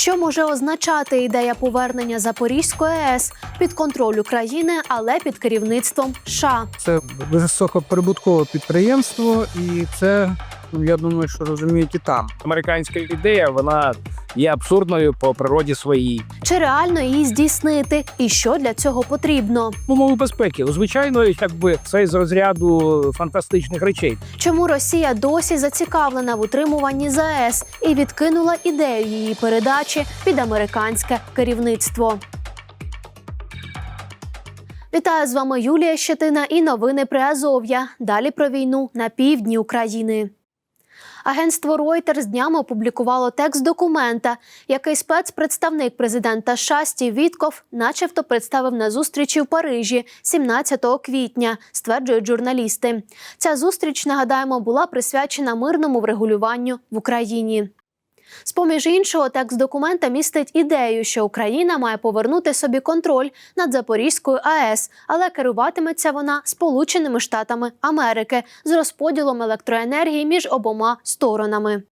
Що може означати ідея повернення Запорізької АЕС під контроль України, але під керівництвом США? Це високоприбуткове підприємство, і це ну, я думаю, що розуміють і там. Американська ідея вона є абсурдною по природі своїй. Чи реально її здійснити? І що для цього потрібно? Умови безпеки, звичайно, якби це з розряду фантастичних речей. Чому Росія досі зацікавлена в утримуванні ЗАЕС і відкинула ідею її передачі під американське керівництво? Вітаю з вами Юлія Щетина і новини при Азов'я. Далі про війну на півдні України. Агентство Reuters днями опублікувало текст документа, який спецпредставник президента США Стів Вітков начебто представив на зустрічі в Парижі 17 квітня, стверджують журналісти. Ця зустріч, нагадаємо, була присвячена мирному врегулюванню в Україні. З поміж іншого, текст документа містить ідею, що Україна має повернути собі контроль над Запорізькою АЕС, але керуватиметься вона Сполученими Штатами Америки з розподілом електроенергії між обома сторонами.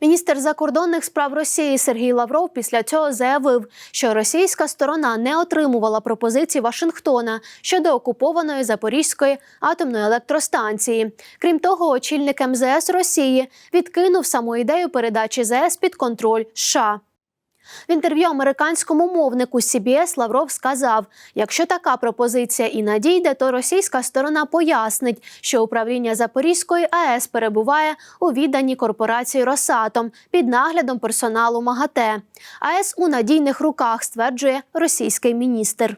Міністр закордонних справ Росії Сергій Лавров після цього заявив, що російська сторона не отримувала пропозиції Вашингтона щодо окупованої Запорізької атомної електростанції. Крім того, очільник МЗС Росії відкинув саму ідею передачі ЗС під контроль США. В інтерв'ю американському мовнику CBS Лавров сказав: якщо така пропозиція і надійде, то російська сторона пояснить, що управління Запорізької АЕС перебуває у відданні корпорації Росатом під наглядом персоналу МАГАТЕ. АЕС у надійних руках, стверджує російський міністр.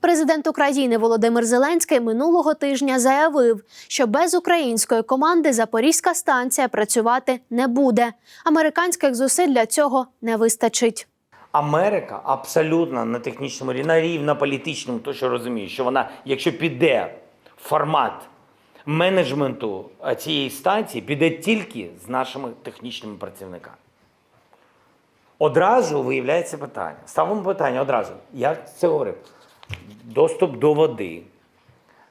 Президент України Володимир Зеленський минулого тижня заявив, що без української команди Запорізька станція працювати не буде. Американських зусиль для цього не вистачить. Америка абсолютно на технічному рівні, на рівні на політичному, то що розуміє, що вона, якщо піде формат менеджменту цієї станції, піде тільки з нашими технічними працівниками. Одразу виявляється питання. Ставимо питання одразу. Я це говорив. Доступ до води,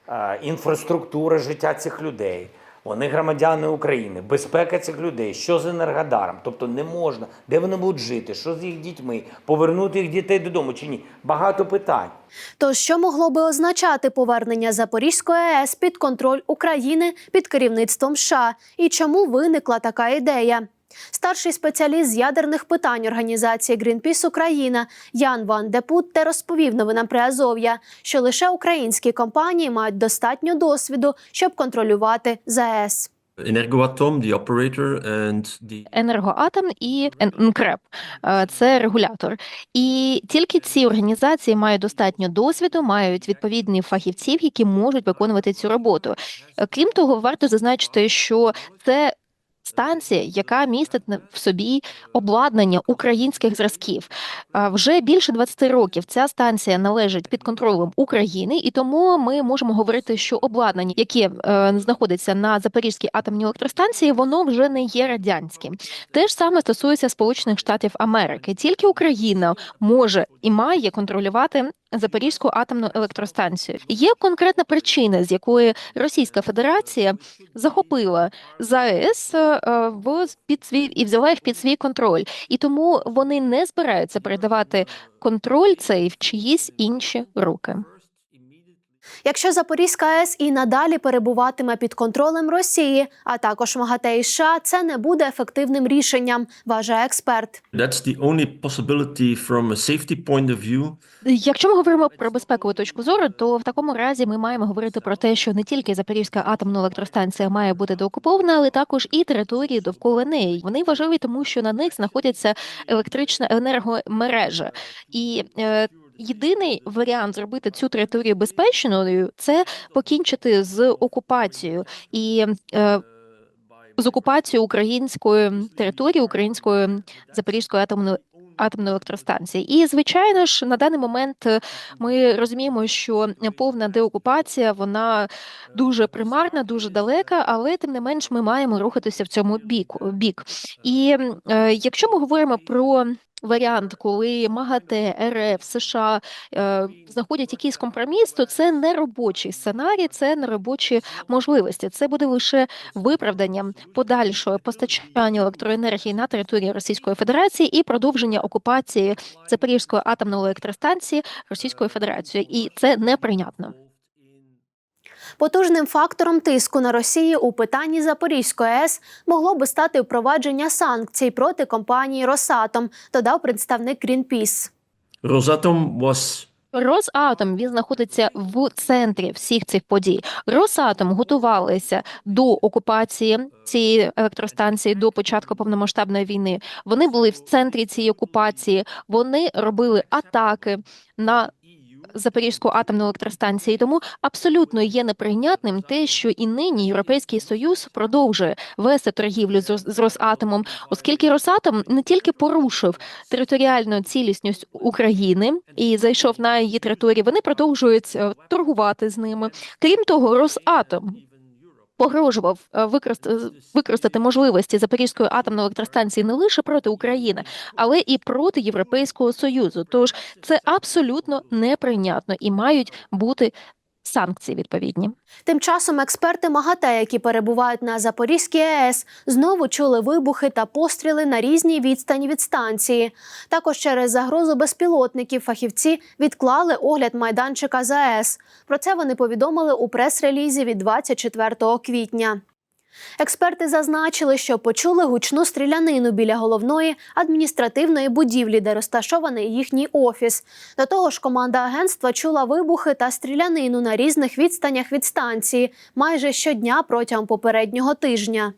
е, інфраструктура життя цих людей. Вони громадяни України, безпека цих людей, що з енергодаром, тобто не можна, де вони будуть жити, що з їх дітьми, повернути їх дітей додому чи ні. Багато питань. Тож, що могло би означати повернення Запорізької АЕС під контроль України під керівництвом США? І чому виникла така ідея? Старший спеціаліст з ядерних питань організації Greenpeace Україна Ян Ван Депутте розповів новинам при Азов'я, що лише українські компанії мають достатньо досвіду, щоб контролювати ЗАЕС. Energoatom, the operator, and the Енергоатом і НКРЕП е, це регулятор. І тільки ці організації мають достатньо досвіду, мають відповідні фахівців, які можуть виконувати цю роботу. Е, Крім того, варто зазначити, що це. Станція, яка містить в собі обладнання українських зразків, вже більше 20 років ця станція належить під контролем України, і тому ми можемо говорити, що обладнання, яке е, знаходиться на Запорізькій атомній електростанції, воно вже не є радянським. Те ж саме стосується Сполучених Штатів Америки. Тільки Україна може і має контролювати Запорізьку атомну електростанцію. Є конкретна причина, з якої Російська Федерація захопила ЗАЕС е, в під свій і взяла їх під свій контроль, і тому вони не збираються передавати контроль цей в чиїсь інші руки. Якщо Запорізька АЕС і надалі перебуватиме під контролем Росії, а також МАГАТЕ і США, це не буде ефективним рішенням, вважає експерт. that's the only possibility from a safety point of view. Якщо ми говоримо про безпекову точку зору, то в такому разі ми маємо говорити про те, що не тільки Запорізька атомна електростанція має бути деокупована, але також і території довкола неї. Вони важливі, тому що на них знаходиться електрична енергомережа і. Єдиний варіант зробити цю територію безпечною це покінчити з окупацією і е, з окупацією української території, української Запорізької атомної атомної електростанції. І звичайно ж, на даний момент е, ми розуміємо, що повна деокупація вона дуже примарна, дуже далека, але тим не менш ми маємо рухатися в цьому бік. бік. І е, якщо ми говоримо про варіант, коли МАГАТЕ, РФ, США е, знаходять якийсь компроміс, то це не робочий сценарій, це не робочі можливості. Це буде лише виправданням подальшого постачання електроенергії на території Російської Федерації і продовження окупації Запорізької атомної електростанції Російською Федерацією, і це неприйнятно. Потужним фактором тиску на Росію у питанні Запорізької АЕС могло би стати впровадження санкцій проти компанії Росатом, додав представник Greenpeace. Rosatom was Росатом він знаходиться в центрі всіх цих подій. Росатом готувалися до окупації цієї електростанції до початку повномасштабної війни. Вони були в центрі цієї окупації. Вони робили атаки на Запорізьку атомну електростанцію. Тому абсолютно є неприйнятним те, що і нині Європейський Союз продовжує вести торгівлю з Рос- з Росатомом, оскільки Росатом не тільки порушив територіальну цілісність України і зайшов на її територію, вони продовжують е, торгувати з ними. Крім того, Росатом погрожував е, використати можливості Запорізької атомної електростанції не лише проти України, але і проти Європейського союзу. Тож це абсолютно неприйнятно і мають бути санкції відповідні. Тим часом експерти МАГАТЕ, які перебувають на Запорізькій АЕС, знову чули вибухи та постріли на різній відстані від станції. Також через загрозу безпілотників фахівці відклали огляд майданчика за АЕС. Про це вони повідомили у прес-релізі від 24 квітня. Експерти зазначили, що почули гучну стрілянину біля головної адміністративної будівлі, де розташований їхній офіс. До того ж, команда агентства чула вибухи та стрілянину на різних відстанях від станції майже щодня протягом попереднього тижня.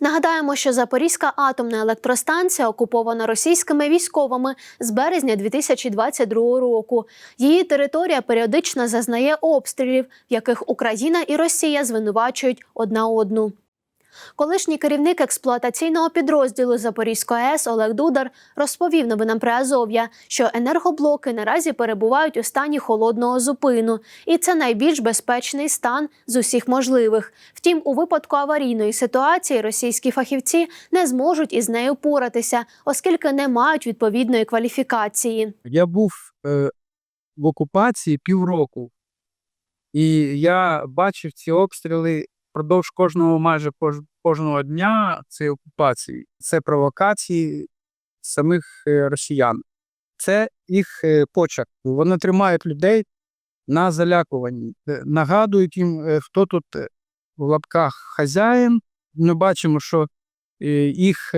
Нагадаємо, що Запорізька атомна електростанція окупована російськими військовими з березня 2022 року. Її територія періодично зазнає обстрілів, в яких Україна і Росія звинувачують одна одну. Колишній керівник експлуатаційного підрозділу Запорізької АЕС Олег Дудар розповів новинам при Азов'я, що енергоблоки наразі перебувають у стані холодного зупину, і це найбільш безпечний стан з усіх можливих. Втім, у випадку аварійної ситуації російські фахівці не зможуть із нею поратися, оскільки не мають відповідної кваліфікації. Я був е, в окупації півроку, і я бачив ці обстріли впродовж кожного майже кожного дня цієї окупації. Це провокації самих е, росіян. Це їх е, почерк. Вони тримають людей на залякуванні, е, нагадують їм, хто тут в лапках хазяїн. Ми бачимо, що їх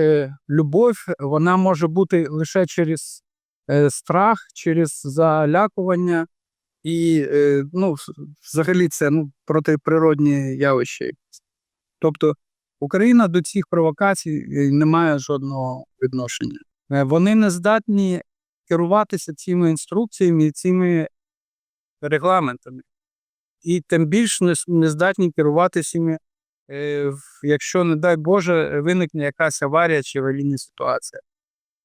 любов вона може бути лише через страх, через залякування, і е, ну, взагалі це ну, протиприродні явища. Тобто Україна до цих провокацій е, не має жодного відношення. Е, Вони не здатні керуватися цими інструкціями і цими регламентами. І тим більше не, здатні керуватися ними, е, якщо, не дай Боже, виникне якась аварія чи аварійна ситуація.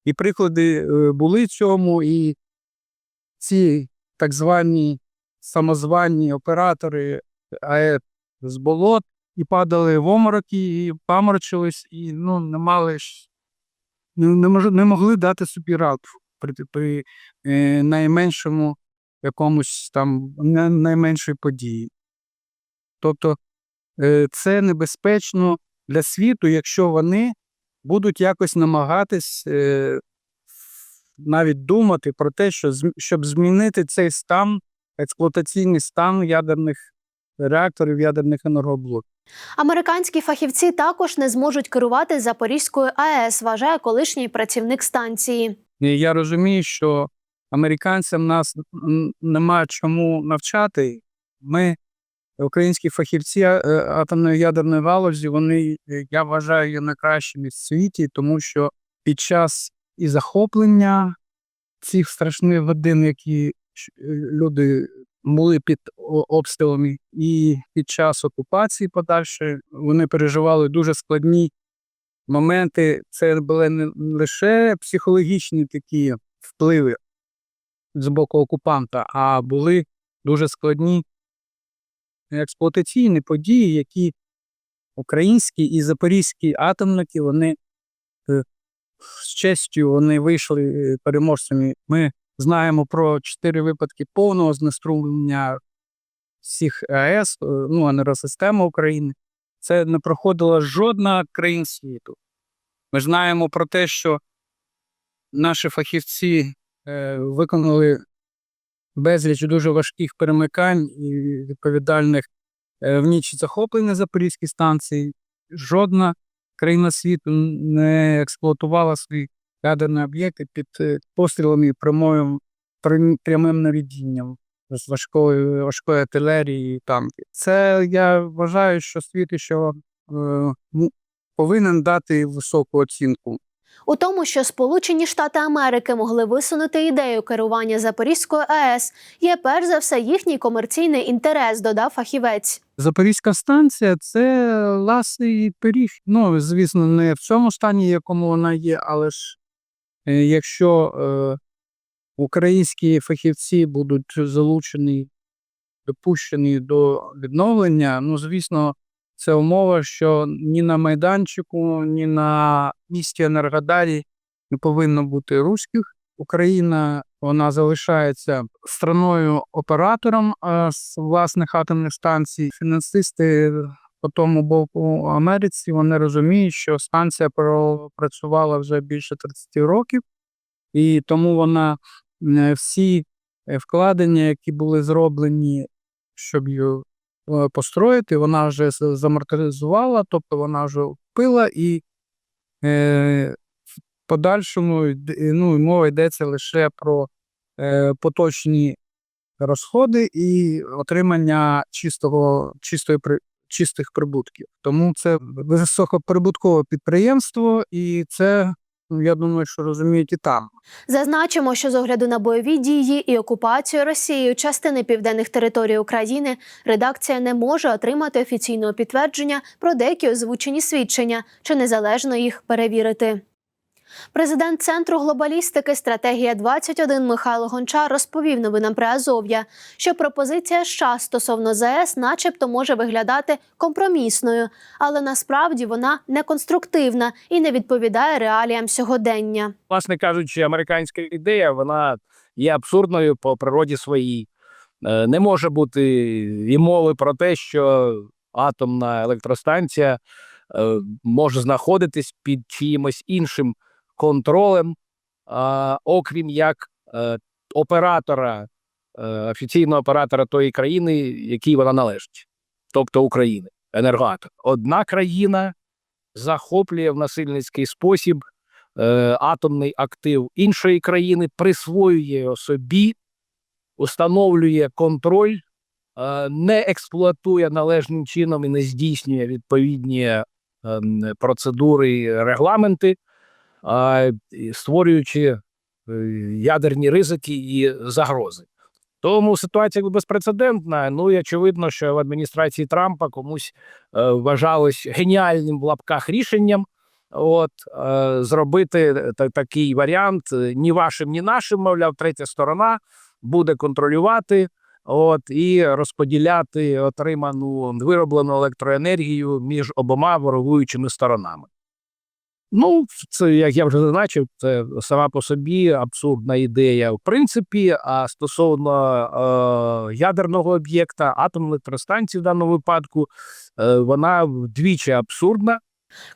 І приклади були цьому, і ці так звані самозвані оператори АЕС з болот і падали в омороки, і паморочились, і ну, не мали не, не, мож, не могли дати собі раду при, при е, найменшому якомусь там на- найменшій події. Тобто е, це небезпечно для світу, якщо вони будуть якось намагатись е, навіть думати про те, що щоб змінити цей стан, експлуатаційний стан ядерних реакторів, ядерних енергоблоків. Американські фахівці також не зможуть керувати Запорізькою АЕС, вважає колишній працівник станції. Я розумію, що американцям нас нема чому навчати. Ми, українські фахівці е, атомної ядерної галузі, вони, я вважаю, є найкращими в світі, тому що під час і захоплення цих страшних годин, які е, люди були під обстрілами, і під час окупації подальшої, вони переживали дуже складні моменти. Це були не лише психологічні такі впливи з боку окупанта, а були дуже складні експлуатаційні події, які українські і запорізькі атомники вони е, з честю вони вийшли переможцями. Ми знаємо про чотири випадки повного знеструмлення всіх АЕС, е, ну, енергосистеми України. Це не проходила жодна країн світу. Ми знаємо про те, що наші фахівці е, виконали безліч дуже важких перемикань і відповідальних е, в ніч захоплення Запорізької станції. Жодна країна світу не експлуатувала свої ядерні об'єкти під е, пострілами прямою, прям- прямим навідінням з важкої, важкої артилерії і танки. Це я вважаю, що світ ще е, повинен дати високу оцінку У тому, що Сполучені Штати Америки могли висунути ідею керування Запорізькою АЕС, є перш за все їхній комерційний інтерес, додав фахівець. Запорізька станція це ласий пиріг. Ну, звісно, не в цьому стані, якому вона є, але ж е, якщо е, українські фахівці будуть залучені, допущені до відновлення, ну, звісно, це умова, що ні на майданчику, ні на місті Енергодарі не повинно бути руських. Україна вона залишається страною оператором е, з власних атомних станцій. Фінансисти по тому боку Америці вони розуміють, що станція пропрацювала вже більше 30 років, і тому вона е, всі вкладення, які були зроблені, щоб построїти, вона вже з- заморталізувала, тобто вона вже впила і е, в подальшому ну, мова йдеться лише про е, поточні розходи і отримання чистого, чистої, чистих прибутків. Тому це високоприбуткове підприємство, і це, я думаю, що розуміють і там. Зазначимо, що з огляду на бойові дії і окупацію Росією частини південних територій України редакція не може отримати офіційного підтвердження про деякі озвучені свідчення чи незалежно їх перевірити. Президент Центру глобалістики Стратегія 21 Михайло Гончар розповів новинам при Азов'я, що пропозиція США стосовно ЗАЕС, начебто, може виглядати компромісною, але насправді вона не конструктивна і не відповідає реаліям сьогодення. Власне кажучи, американська ідея вона є абсурдною по природі своїй. Е, Не може бути і мови про те, що атомна електростанція е, може знаходитись під чиїмось іншим контролем, окрім як е, оператора, е, офіційного оператора тої країни, якій вона належить, тобто України, енергоатом. Одна країна захоплює в насильницький спосіб е, атомний актив іншої країни, присвоює його собі, установлює контроль, не експлуатує належним чином і не здійснює відповідні е, процедури і регламенти, створюючи е, ядерні ризики і загрози. Тому ситуація безпрецедентна. Ну і очевидно, що в адміністрації Трампа комусь е, вважалось геніальним в лапках рішенням. От е, зробити та, такий варіант ні вашим, ні нашим, мовляв, третя сторона буде контролювати, от і розподіляти отриману вироблену електроенергію між обома ворогуючими сторонами. Ну, це як я вже зазначив, це сама по собі абсурдна ідея, в принципі. А стосовно е, ядерного об'єкта, атомної електростанції в даному випадку, е, вона вдвічі абсурдна.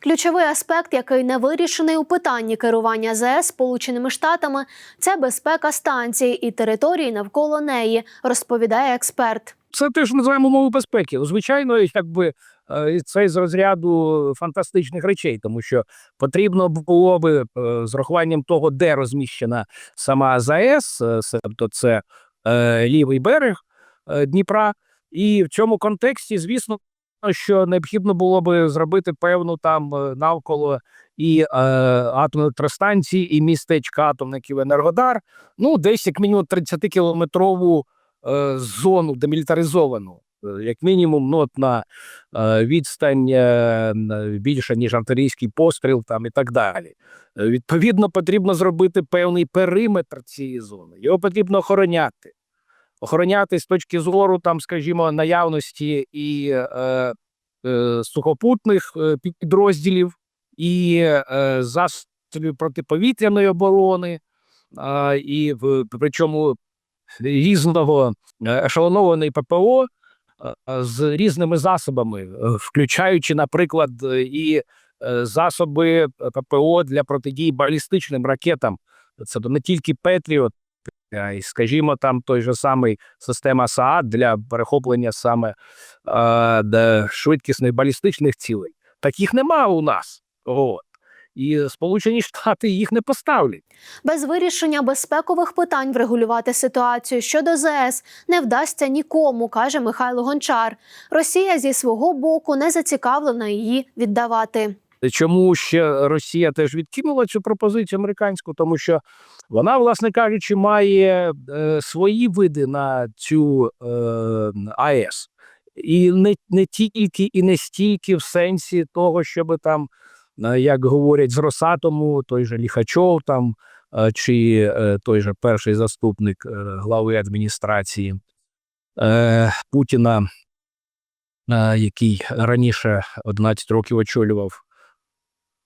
Ключовий аспект, який не вирішений у питанні керування ЗС Сполученими Штатами, це безпека станції і території навколо неї, розповідає експерт. це теж називаємо мову безпеки. Звичайно, якби це з розряду фантастичних речей, тому що потрібно було би е, з рахуванням того, де розміщена сама ЗАЕС, е, тобто це е, лівий берег е, Дніпра, і в цьому контексті, звісно, що необхідно було би зробити певну там е, навколо і е, атомної електростанції, і містечка атомників Енергодар, ну десь як мінімум 30 кілометрову е, зону демілітаризовану, е, як мінімум, ну, от на е, відстань е, більше, ніж артилерійський постріл там і так далі. Е, Відповідно, потрібно зробити певний периметр цієї зони. Його потрібно охороняти. Охороняти з точки зору, там, скажімо, наявності і е, е, сухопутних е, підрозділів, і е, засобів протиповітряної оборони, а, і в, причому різного е, ешелонованої ППО е, з різними засобами, е, включаючи, наприклад, е, і е, засоби ППО для протидії балістичним ракетам. Це не тільки Петріот, а й, скажімо, там той же самий система СААД для перехоплення саме е, швидкісних балістичних цілей. Таких нема у нас. От. І Сполучені Штати їх не поставлять. Без вирішення безпекових питань врегулювати ситуацію щодо ЗС не вдасться нікому, каже Михайло Гончар. Росія зі свого боку не зацікавлена її віддавати. Чому ще Росія теж відкинула цю пропозицію американську? Тому що вона, власне кажучи, має е, свої види на цю е, АЕС. І не, не тільки і не стільки в сенсі того, щоб там, як говорять з Росатому, той же Ліхачов там, е, чи е, той же перший заступник е, глави адміністрації е, Путіна, е, який раніше 11 років очолював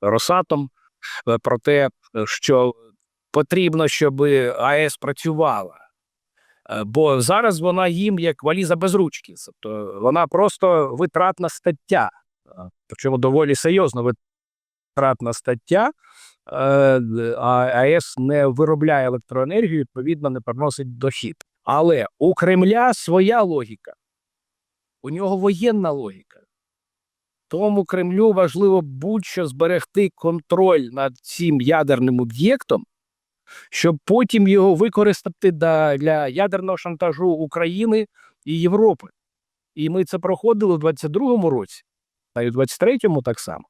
Росатом е, про те, що потрібно, щоб АЕС працювала. Е, Бо зараз вона їм як валіза без ручки. Тобто вона просто витратна стаття, Е, причому доволі серйозно витратна стаття. Е, АЕС не виробляє електроенергію, відповідно, не приносить дохід. Але у Кремля своя логіка, у нього воєнна логіка. Тому Кремлю важливо будь-що зберегти контроль над цим ядерним об'єктом, щоб потім його використати для ядерного шантажу України і Європи. І ми це проходили у 22-му році, та й у 23-му так само.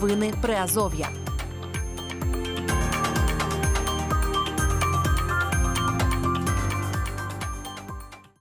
Новини Приазов'я.